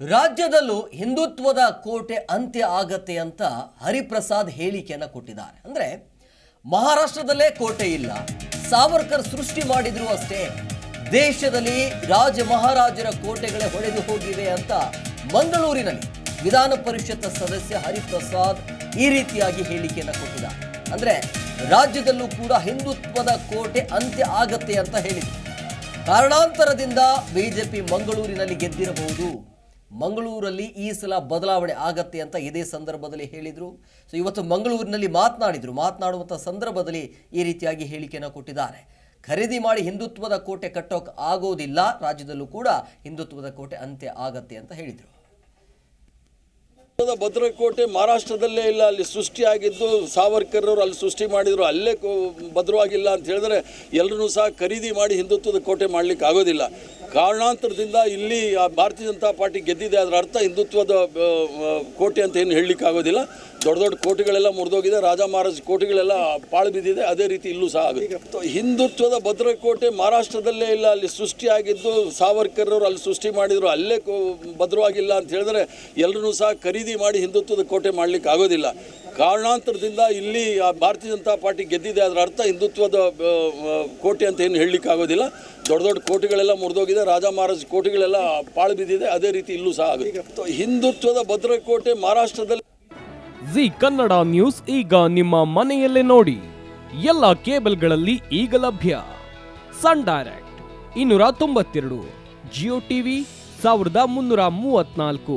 ರಾಜ್ಯದಲ್ಲೂ ಹಿಂದುತ್ವದ ಕೋಟೆ ಅಂತ್ಯ ಆಗತ್ತೆ ಅಂತ ಹರಿಪ್ರಸಾದ್ ಹೇಳಿಕೆಯನ್ನು ಕೊಟ್ಟಿದ್ದಾರೆ. ಅಂದ್ರೆ ಮಹಾರಾಷ್ಟ್ರದಲ್ಲೇ ಕೋಟೆ ಇಲ್ಲ. ಸಾವರ್ಕರ್ ಸೃಷ್ಟಿ ಮಾಡಿದ್ರು ಅಷ್ಟೇ. ದೇಶದಲ್ಲಿ ರಾಜ ಮಹಾರಾಜರ ಕೋಟೆಗಳೇ ಹೊಡೆದು ಹೋಗಿವೆ ಅಂತ ಮಂಗಳೂರಿನಲ್ಲಿ ವಿಧಾನ ಪರಿಷತ್ ಸದಸ್ಯ ಹರಿಪ್ರಸಾದ್ ಈ ರೀತಿಯಾಗಿ ಹೇಳಿಕೆಯನ್ನು ಕೊಟ್ಟಿದ್ದಾರೆ. ಅಂದ್ರೆ ರಾಜ್ಯದಲ್ಲೂ ಕೂಡ ಹಿಂದುತ್ವದ ಕೋಟೆ ಅಂತ್ಯ ಆಗತ್ತೆ ಅಂತ ಹೇಳಿದರು. ಕಾರಣಾಂತರದಿಂದ ಬಿಜೆಪಿ ಮಂಗಳೂರಿನಲ್ಲಿ ಗೆದ್ದಿರಬಹುದು. ಮಂಗಳೂರಲ್ಲಿ ಈ ಸಲ ಬದಲಾವಣೆ ಆಗತ್ತೆ ಅಂತ ಇದೇ ಸಂದರ್ಭದಲ್ಲಿ ಹೇಳಿದರು. ಸೊ ಇವತ್ತು ಮಂಗಳೂರಿನಲ್ಲಿ ಮಾತನಾಡಿದರು. ಮಾತನಾಡುವಂಥ ಸಂದರ್ಭದಲ್ಲಿ ಈ ರೀತಿಯಾಗಿ ಹೇಳಿಕೆಯನ್ನು ಕೊಟ್ಟಿದ್ದಾರೆ. ಖರೀದಿ ಮಾಡಿ ಹಿಂದುತ್ವದ ಕೋಟೆ ಕಟ್ಟೋಕೆ ಆಗೋದಿಲ್ಲ. ರಾಜ್ಯದಲ್ಲೂ ಕೂಡ ಹಿಂದುತ್ವದ ಕೋಟೆ ಅಂತ್ಯ ಆಗತ್ತೆ ಅಂತ ಹೇಳಿದರು. ಭದ್ರಕೋಟೆ ಮಹಾರಾಷ್ಟ್ರದಲ್ಲೇ ಇಲ್ಲ. ಅಲ್ಲಿ ಸೃಷ್ಟಿಯಾಗಿದ್ದು ಸಾವರ್ಕರ್ ಅವರು ಅಲ್ಲಿ ಸೃಷ್ಟಿ ಮಾಡಿದ್ರು. ಅಲ್ಲೇ ಭದ್ರವಾಗಿಲ್ಲ ಅಂತ ಹೇಳಿದ್ರೆ ಎಲ್ಲರೂ ಸಹ ಖರೀದಿ ಮಾಡಿ ಹಿಂದುತ್ವದ ಕೋಟೆ ಮಾಡಲಿಕ್ಕೆ ಆಗೋದಿಲ್ಲ. ಕಾರಣಾಂತರದಿಂದ ಇಲ್ಲಿ ಆ ಭಾರತೀಯ ಜನತಾ ಪಾರ್ಟಿ ಗೆದ್ದಿದೆ. ಅದರ ಅರ್ಥ ಹಿಂದುತ್ವದ ಕೋಟೆ ಅಂತ ಏನು ಹೇಳಲಿಕ್ಕೆ ಆಗೋದಿಲ್ಲ. ದೊಡ್ಡ ದೊಡ್ಡ ಕೋಟೆಗಳೆಲ್ಲ ಮುರಿದೋಗಿದೆ. ರಾಜ ಮಹಾರಾಜ ಕೋಟೆಗಳೆಲ್ಲ ಪಾಳು ಬಿದ್ದಿದೆ. ಅದೇ ರೀತಿ ಇಲ್ಲೂ ಸಹ ಆಗುತ್ತೆ. ಹಿಂದುತ್ವದ ಭದ್ರಕೋಟೆ ಮಹಾರಾಷ್ಟ್ರದಲ್ಲೇ ಇಲ್ಲ. ಅಲ್ಲಿ ಸೃಷ್ಟಿಯಾಗಿದ್ದು ಸಾವರ್ಕರ್ ಅವರು ಅಲ್ಲಿ ಸೃಷ್ಟಿ ಮಾಡಿದ್ರು. ಅಲ್ಲೇ ಭದ್ರವಾಗಿಲ್ಲ ಅಂತ ಹೇಳಿದ್ರೆ ಎಲ್ಲರೂ ಸಹ ಖರೀದಿ ಮಾಡಿ ಹಿಂದುತ್ವದ ಕೋಟೆ ಮಾಡಲಿಕ್ಕೆ ಆಗೋದಿಲ್ಲ. ಕಾರಣಾಂತರದಿಂದ ಇಲ್ಲಿ ಭಾರತೀಯ ಜನತಾ ಪಾರ್ಟಿ ಗೆದ್ದಿದೆ. ಅದರ ಅರ್ಥ ಹಿಂದುತ್ವದ ಕೋಟೆ ಅಂತ ಏನು ಹೇಳಲಿಕ್ಕೆ ಆಗೋದಿಲ್ಲ. ದೊಡ್ಡ ದೊಡ್ಡ ಕೋಟೆಗಳೆಲ್ಲ ಮುರಿದೋಗಿದೆ. ರಾಜ ಮಹಾರಾಜ ಕೋಟೆಗಳೆಲ್ಲ ಪಾಳು ಬಿದ್ದಿದೆ. ಅದೇ ರೀತಿ ಇಲ್ಲೂ ಸಹ ಆಗುತ್ತೆ. ಹಿಂದುತ್ವದ ಭದ್ರಕೋಟೆ ಮಹಾರಾಷ್ಟ್ರದಲ್ಲಿ ಜಿ ಕನ್ನಡ ನ್ಯೂಸ್ ಈಗ ನಿಮ್ಮ ಮನೆಯಲ್ಲೇ ನೋಡಿ. ಎಲ್ಲ ಕೇಬಲ್ಗಳಲ್ಲಿ ಈಗ ಲಭ್ಯ. ಸನ್ ಡೈರೆಕ್ಟ್, ಇನ್ನೂರ ತೊಂಬತ್ತೆರಡು, ಜಿಯೋ ಟಿವಿ, ಸಾವಿರದ ಮುನ್ನೂರ ಮೂವತ್ನಾಲ್ಕು